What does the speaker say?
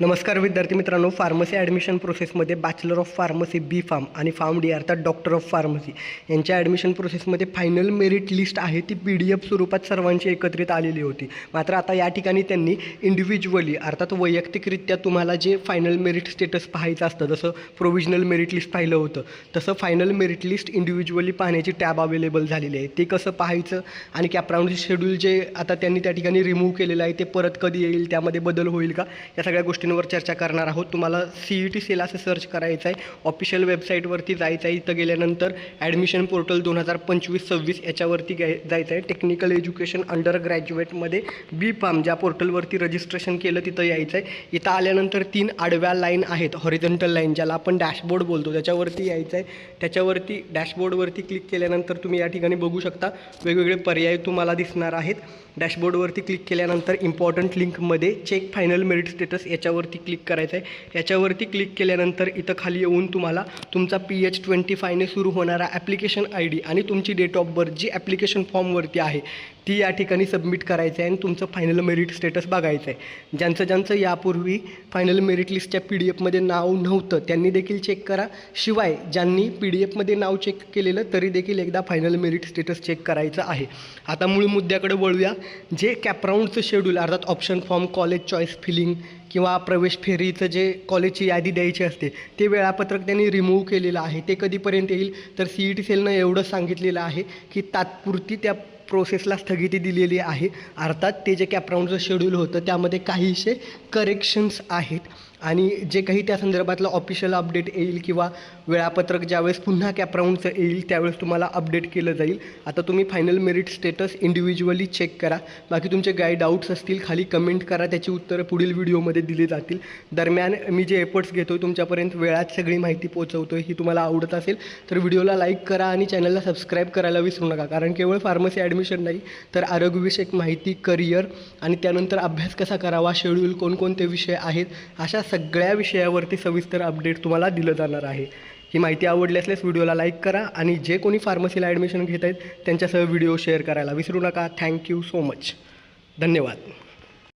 नमस्कार विद्यार्थी मित्रांनो फार्मसी ॲडमिशन प्रोसेसमध्ये bachelor of pharmacy B pharm आणि फार्म डी अर्थात डॉक्टर ऑफ फार्मसी यांच्या ॲडमिशन प्रोसेसमध्ये फायनल मेरिट लिस्ट आहे. ती पी डी एफ स्वरूपात सर्वांची एकत्रित आलेली होती. मात्र आता या ठिकाणी त्यांनी इंडिव्हिज्युअली अर्थात वैयक्तिकरित्या तुम्हाला जे फायनल मेरिट स्टेटस पाहायचं असतं जसं प्रोविजनल मेरिट लिस्ट पाहिलं होतं तसं फायनल मेरिट लिस्ट इंडिव्हिज्युअली पाहण्याची टॅब अवेलेबल झालेली आहे. ते कसं पाहायचं आणि कॅपराऊंड शेड्यूल जे आता त्यांनी त्या ठिकाणी रिमूव्ह केलेलं आहे ते परत कधी येईल त्यामध्ये बदल होईल का? या सगळ्या गोष्टी गोष्टींवर चर्चा करणार आहोत. तुम्हाला सी ई टी सेल असं सर्च करायचं आहे ऑफिशियल वेबसाईटवरती जायचं आहे इथं गेल्यानंतर ॲडमिशन पोर्टल दोन हजार पंचवीस सव्वीस याच्यावरती गे जायचं आहे टेक्निकल एज्युकेशन अंडर ग्रॅज्युएटमध्ये बी फार्म ज्या पोर्टलवरती रजिस्ट्रेशन केलं तिथं यायचं आहे इथं आल्यानंतर तीन आडव्या लाईन आहेत. हॉरिझॉन्टल लाईन ज्याला आपण डॅशबोर्ड बोलतो. त्याच्यावरती यायचं आहे त्याच्यावरती डॅशबोर्डवरती क्लिक केल्यानंतर तुम्ही या ठिकाणी बघू शकता. वेगवेगळे पर्याय तुम्हाला दिसणार आहेत. डॅशबोर्डवरती क्लिक केल्यानंतर इम्पॉर्टंट लिंकमध्ये चेक फायनल मेरिट स्टेटस याच्यावर याच्यावरती क्लिक करायचं आहे याच्यावरती क्लिक केल्यानंतर इथं खाली येऊन तुम्हाला तुमचा पी एच ट्वेंटी फायने सुरू होणारा ॲप्लिकेशन आय डी आणि तुमची डेट ऑफ बर्थ जी ॲप्लिकेशन फॉर्मवरती आहे ती या ठिकाणी सबमिट करायचं आहे आणि तुमचं फायनल मेरिट स्टेटस बघायचं आहे. ज्यांचं ज्यांचं यापूर्वी फायनल मेरिट लिस्टच्या पी डी एफमध्ये नाव नव्हतं त्यांनी देखील चेक करा. शिवाय ज्यांनी पी डी एफमध्ये नाव चेक केलेलं तरी देखील एकदा फायनल मेरिट स्टेटस चेक करायचं आहे. आता मूळ मुद्द्याकडे वळूया. जे कॅपराऊंडचं शेड्यूल अर्थात option form college choice filling किंवा प्रवेश फेरीचं जे कॉलेजची यादी द्यायची असते ते वेळापत्रक त्यांनी रिमूव्ह केलेलं आहे. ते कधीपर्यंत येईल? तर सी ई टी सेलनं एवढं सांगितलेलं आहे की तात्पुरती त्या प्रोसेसला स्थगिती दिलेली आहे. अर्थात ते जे कॅपराऊंडचं शेड्यूल होतं त्यामध्ये काहीसे करेक्शन्स आहेत. आणि जे काही त्या संदर्भातलं ऑफिशियल अपडेट येईल किंवा वेळापत्रक ज्यावेळेस पुन्हा कॅपराऊंडचं येईल त्यावेळेस तुम्हाला अपडेट केलं जाईल. आता तुम्ही final merit status individually check करा. बाकी तुमचे काही डाऊट्स असतील खाली कमेंट करा त्याची उत्तरं पुढील व्हिडिओमध्ये दिली जातील. दरम्यान मी जे एफर्ट्स घेतो आहे तुमच्यापर्यंत वेळात सगळी माहिती पोहोचवतो आहे ही तुम्हाला आवडत असेल तर व्हिडिओला लाईक करा आणि चॅनलला सबस्क्राईब करायला विसरू नका. कारण केवळ फार्मसी ॲडमिशन नाही तर आरोग्यविषयक माहिती करिअर आणि त्यानंतर अभ्यास कसा करावा शेड्यूल कोणकोणते विषय आहेत अशा सगळ्या विषयावरती सविस्तर अपडेट तुम्हाला दिलं जाणार आहे. ही माहिती आवडली असल्यास व्हिडिओला लाईक करा आणि जे कोणी फार्मसीला ॲडमिशन घेत आहेत त्यांच्यासह व्हिडिओ शेअर करायला विसरू नका. थँक्यू सो मच धन्यवाद.